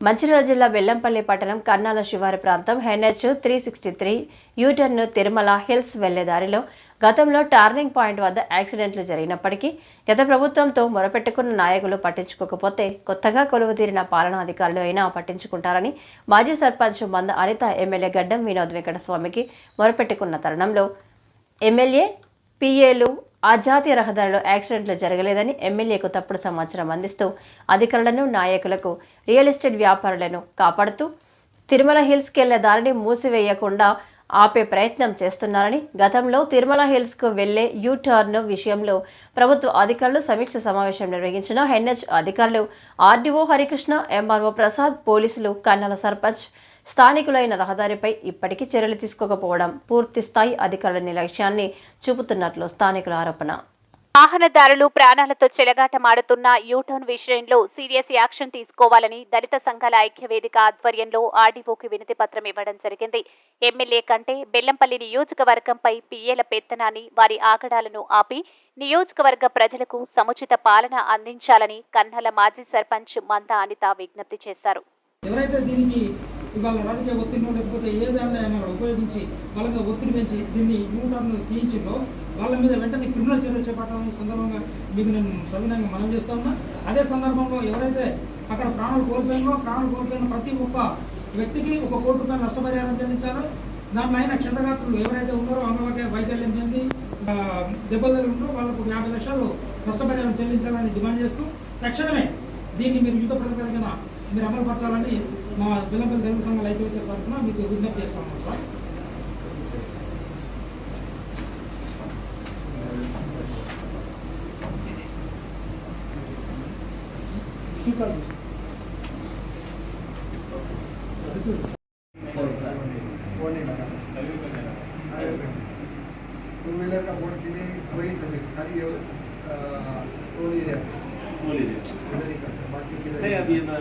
మంచిర్యాల జిల్లా బెల్లంపల్లి పట్టణం కర్నాల శివారు ప్రాంతం NH three sixty three U turn Tirumala hills వెళ్ళే దారిలో గతంలో టర్నింగ్ పాయింట్ వద్ద యాక్సిడెంట్లు జరిగినప్పటికీ గత ప్రభుత్వంతో మొరపెట్టుకున్న నాయకులు పట్టించుకోకపోతే కొత్తగా కొలువుతీరిన పాలనాధికారులు అయినా పట్టించుకుంటారని మాజీ సర్పంచ్ మంద అనిత ఎమ్మెల్యే గడ్డం వినోద్ వెంకటస్వామికి మొరపెట్టుకున్న తరుణంలో ఎమ్మెల్యే పిఏలు ఆ జాతీయ రహదారిలో యాక్సిడెంట్లు జరగలేదని ఎమ్మెల్యేకు తప్పుడు సమాచారం అందిస్తూ అధికారులను నాయకులకు రియల్ ఎస్టేట్ వ్యాపారులను కాపాడుతూ తిరుమల హిల్స్కి వెళ్ళే దారిని మూసివేయకుండా ఆపే ప్రయత్నం చేస్తున్నారని గతంలో తిరుమల హిల్స్కు వెళ్ళే యూ టర్న్ విషయంలో ప్రభుత్వ అధికారులు సమీక్ష సమావేశం నిర్వహించిన ఎన్హెచ్ అధికారులు ఆర్డీఓ హరికృష్ణ ఎంఆర్ఓ ప్రసాద్ పోలీసులు కన్నల సర్పంచ్ స్థానికులైన రహదారిపై ఇప్పటికీ చర్యలు తీసుకోకపోవడం పూర్తి స్థాయి అధికారుల నిర్లక్ష్యాన్ని చూపుతున్నట్లు స్థానికుల ఆరోపణ. వాహనదారులు ప్రాణాలతో చెలగాటమాడుతున్న యూటర్న్ విషయంలో సీరియస్ యాక్షన్ తీసుకోవాలని దళిత సంఘాల ఐక్యవేదిక ఆధ్వర్యంలో ఆర్డీఓకి వినతి పత్రం ఇవ్వడం జరిగింది. ఎమ్మెల్యే కంటే బెల్లంపల్లి నియోజకవర్గంపై పిఏల పెత్తనాన్ని వారి ఆగడాలను ఆపి నియోజకవర్గ ప్రజలకు సముచిత పాలన అందించాలని కన్నల మాజీ సర్పంచ్ మంద అనిత విజ్ఞప్తి చేశారు. ఎవరైతే దీనికి ఇవాళ రాజకీయ ఒత్తిడినో లేకపోతే ఏదైనా ఆయన ఉపయోగించి బలంగా ఒత్తిడి పెంచి దీన్ని యూటర్న్ తీయించిందో వాళ్ళ మీద వెంటనే క్రిమినల్ చర్యలు చేపట్టాలని సందర్భంగా మీకు నేను సవినంగా మనం చేస్తా ఉన్నా. అదే సందర్భంలో ఎవరైతే అక్కడ ప్రాణాలు కోల్పోయినో ప్రాణాలు కోల్పోయిన ప్రతి ఒక్క వ్యక్తికి ఒక కోటి రూపాయలు నష్టపరిహారం చెల్లించాలో. దాంట్లో అయిన క్షతగాత్రులు ఎవరైతే ఉన్నారో అంగవైక వైకల్యం చెంది దెబ్బలు తగిలి ఉన్నారో వాళ్ళకు యాభై లక్షలు నష్టపరిహారం చెల్లించాలని డిమాండ్ చేస్తూ తక్షణమే దీన్ని మీరు యుద్ధ ప్రతిపాదన మీరు అమలు పరచాలని మా బిల్లంపల్లి దళిత సంఘాల ఐక్యవేత్త తరఫున మీకు విజ్ఞప్తి చేస్తాము సార్ टू व्हीलर का बोर्ड किने वही सर्विस खाली ये टोल एरिया ही हैं, नहीं अभी मैं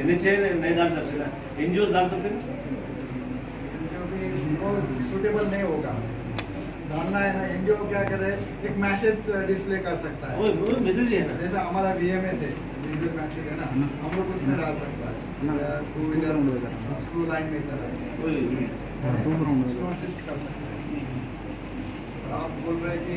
एन एच नहीं डाल सकते ना। एन डाल सकते ना जो भी वो सुटेबल नहीं होगा। डालना है ना एनजीओ क्या करे एक मैसेज डिस्प्ले कर सकता है। वो मैसेज है ना। जैसा हमारा बीएमएस है मैसेज है ना हम लोग उसमें डाल सकता है। टू व्हीलर स्कूल लाइन में चला है। हैं। आप बोल रहे हैं कि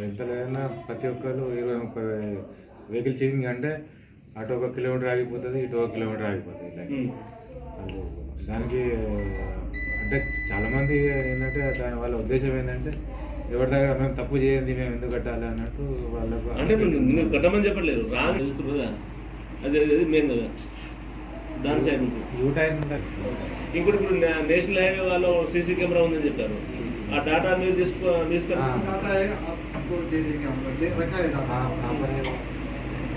ఎంత లేదన్నా ప్రతి ఒక్కరు ఇరవై ముప్పై వెహికల్ చేంజింగ్ అంటే అటు ఒక కిలోమీటర్ ఆగిపోతుంది ఇటు ఒక కిలోమీటర్ ఆగిపోతుంది దానికి అంటే చాలామంది ఏంటంటే దాని వాళ్ళ ఉద్దేశం ఏంటంటే ఎవరి దగ్గర మేము తప్పు చేయండి మేము ఎందుకు కట్టాలి అన్నట్టు వాళ్ళకు అంటే నువ్వు నువ్వు కట్టమని చెప్పట్లేదు. రాంగ్ చూస్తుంది కదా. అది అది మెయిన్ కదా. దాని సైడ్ ఉంటుంది యూ టైం ఉంటుంది ఇంకోటి ఇప్పుడు నేషనల్ హైవే వాళ్ళు సీసీ కెమెరా ఉందని చెప్పారు. ఆ డాటా మీరు తీసుకో తీసుకొని ఆ. डाटा है आप- आपको दे देंगे हम लोग दे- रखा है डाटा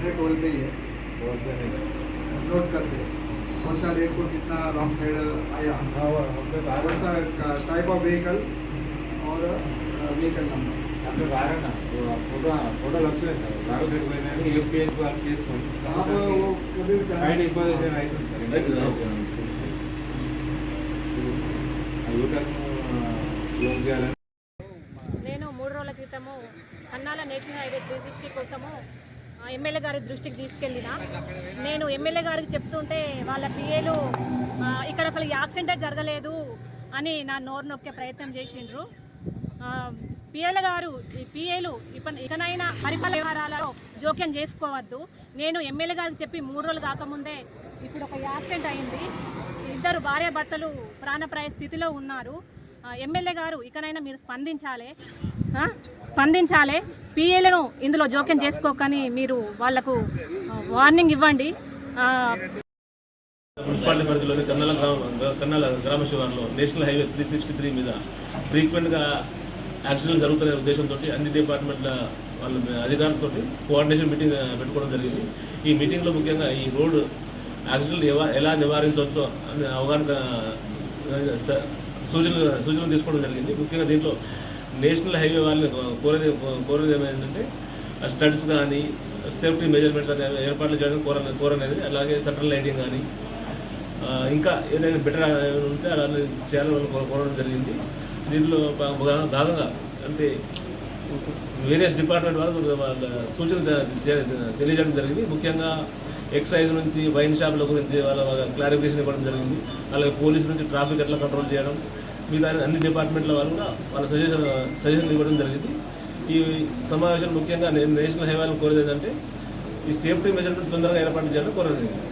है टोल पे ही है नोट करते हैं कौन सा रेट को कितना रॉन्ग साइड आया कौन सा टाइप ऑफ व्हीकल और व्हीकल नंबर అప్పుడు రారన్నా ఫోటో ఫోటోలు వస్తున్నాయి సార్ రారు సైడ్ పోయిందని ఏ పేజ్ ఆ పేజ్ आप वो कभी भी సైడ్ ఇంపోజిషన్ అవుతుంది సార్ అవుతుందా? యూటర్న్ క్లోజ్ చేయాలని నేను మూడు రోజుల క్రితము Kannala national highway three sixty కోసము ఎమ్మెల్యే గారి దృష్టికి తీసుకెళ్ళిన. నేను ఎమ్మెల్యే గారికి చెప్తుంటే వాళ్ళ పిఏలు ఇక్కడ అసలు యాక్సిడెంట్ జరగలేదు అని నా నోరు నొక్కే ప్రయత్నం చేసిండ్రు. పిఏల గారు ఈ పిఏలు ఇప్ప ఇకనైనా పరిపాలన వ్యవహారాలలో జోక్యం చేసుకోవద్దు. నేను ఎమ్మెల్యే గారికి చెప్పి మూడు రోజులు కాకముందే ఇప్పుడు ఒక యాక్సిడెంట్ అయింది. ఇద్దరు భార్య భర్తలు ప్రాణప్రాయ స్థితిలో ఉన్నారు. ఎమ్మెల్యే గారు ఇకనైనా మీరు స్పందించాలి. స్పందించాలి. పిఏలను ఇందులో జోక్యం చేసుకోకని మీరు వాళ్ళకు వార్నింగ్ ఇవ్వండి. మున్సిపాలిటీ పరిధిలోని కన్నల గ్రామ కన్నల గ్రామ శివార్లో national highway three sixty three మీద ఫ్రీక్వెంట్గా యాక్సిడెంట్ జరుగుతున్న ఉద్దేశంతో అన్ని డిపార్ట్మెంట్ల వాళ్ళ అధికారులతో కోఆర్డినేషన్ మీటింగ్ పెట్టుకోవడం జరిగింది. ఈ మీటింగ్లో ముఖ్యంగా ఈ రోడ్డు యాక్సిడెంట్ ఎలా నివారించవచ్చో అనే అవగాహన సూచనలు సూచనలు తీసుకోవడం జరిగింది. ముఖ్యంగా దీంట్లో నేషనల్ హైవే వాళ్ళని కోరేది కోరేది ఏమైందంటే స్టడ్స్ కానీ సేఫ్టీ మెజర్మెంట్స్ అనేవి ఏర్పాట్లు చేయడం కోర కోరనేది. అలాగే సెంట్రల్ లైటింగ్ కానీ ఇంకా ఏదైనా బెటర్ ఉంటే అలా చేయాలని వాళ్ళు కోరడం జరిగింది. దీనిలో భాగంగా అంటే వేరియస్ డిపార్ట్మెంట్ వాళ్ళు వాళ్ళ సూచనలు తెలియజేయడం జరిగింది. ముఖ్యంగా ఎక్సైజ్ నుంచి వైన్ షాపుల గురించి వాళ్ళ క్లారిఫికేషన్ ఇవ్వడం జరిగింది. అలాగే పోలీస్ నుంచి ట్రాఫిక్ ఎట్లా కంట్రోల్ చేయడం మిగతా అన్ని డిపార్ట్మెంట్ల వాళ్ళు కూడా వాళ్ళ సజెషన్ సజెషన్లు ఇవ్వడం జరిగింది. ఈ సమావేశం ముఖ్యంగా నేను నేషనల్ హైవేలను కోరేది ఏంటంటే ఈ సేఫ్టీ మెజర్మెంట్ తొందరగా ఏర్పాటు చేయాలని కోరడం జరిగింది.